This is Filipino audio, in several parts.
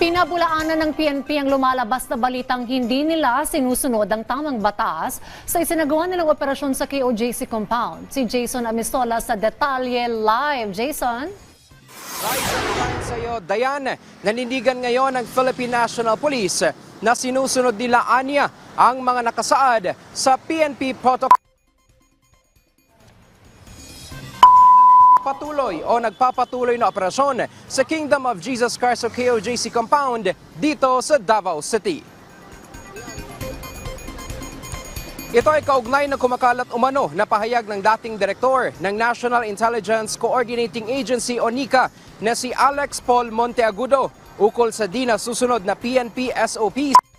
Pinabulaanan ng PNP ang lumalabas na balitang hindi nila sinusunod ang tamang batas sa isinagawa nilang operasyon sa KOJC compound. Si Jason Amistola sa Detalye Live. Jason? Right sa iyo, Dayan, nanindigan ngayon ng Philippine National Police na sinusunod nila anya ang mga nakasaad sa PNP protocol. Patuloy o nagpapatuloy na operasyon sa Kingdom of Jesus Christ o KOJC compound dito sa Davao City. Ito ay kaugnay ng kumakalat umano na pahayag ng dating direktor ng National Intelligence Coordinating Agency o NICA na si Alex Paul Monteagudo ukol sa di na susunod na PNP SOP.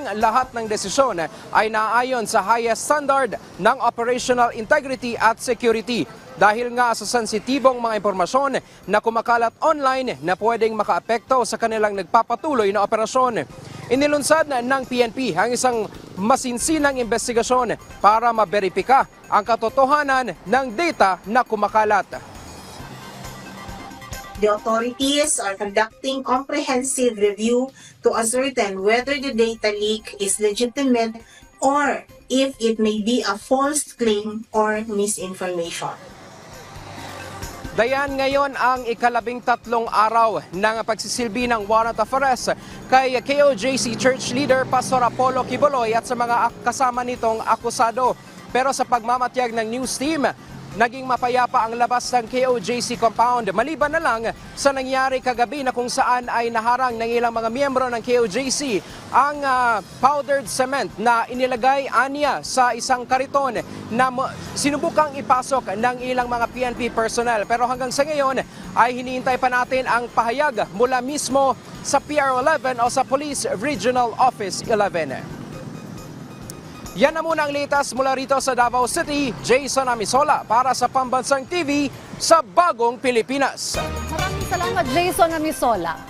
Ang lahat ng desisyon ay naayon sa highest standard ng operational integrity at security dahil nga sa sensitibong mga impormasyon na kumakalat online na pwedeng makaapekto sa kanilang nagpapatuloy na operasyon. Inilunsad ng PNP ang isang masinsinang investigasyon para maberipika ang katotohanan ng data na kumakalat. The authorities are conducting comprehensive review to ascertain whether the data leak is legitimate or if it may be a false claim or misinformation. Dayan ngayon ang ikalabing tatlong araw ng pagsisilbi ng warrant of arrest kay KOJC Church Leader Pastor Apollo Kiboloy at sa mga kasama nitong akusado. Pero sa pagmamatiyag ng news team, naging mapayapa ang labas ng KOJC compound. Maliban na lang sa nangyari kagabi na kung saan ay naharang ng ilang mga miyembro ng KOJC ang ah, powdered cement na inilagay anya sa isang kariton na sinubukang ipasok ng ilang mga PNP personnel. Pero hanggang sa ngayon ay hinihintay pa natin ang pahayag mula mismo sa PR11 o sa Police Regional Office 11. Yan na muna ang litas mula rito sa Davao City. Jason Amisola para sa Pambansang TV sa Bagong Pilipinas. Maraming salamat, Jason Amisola.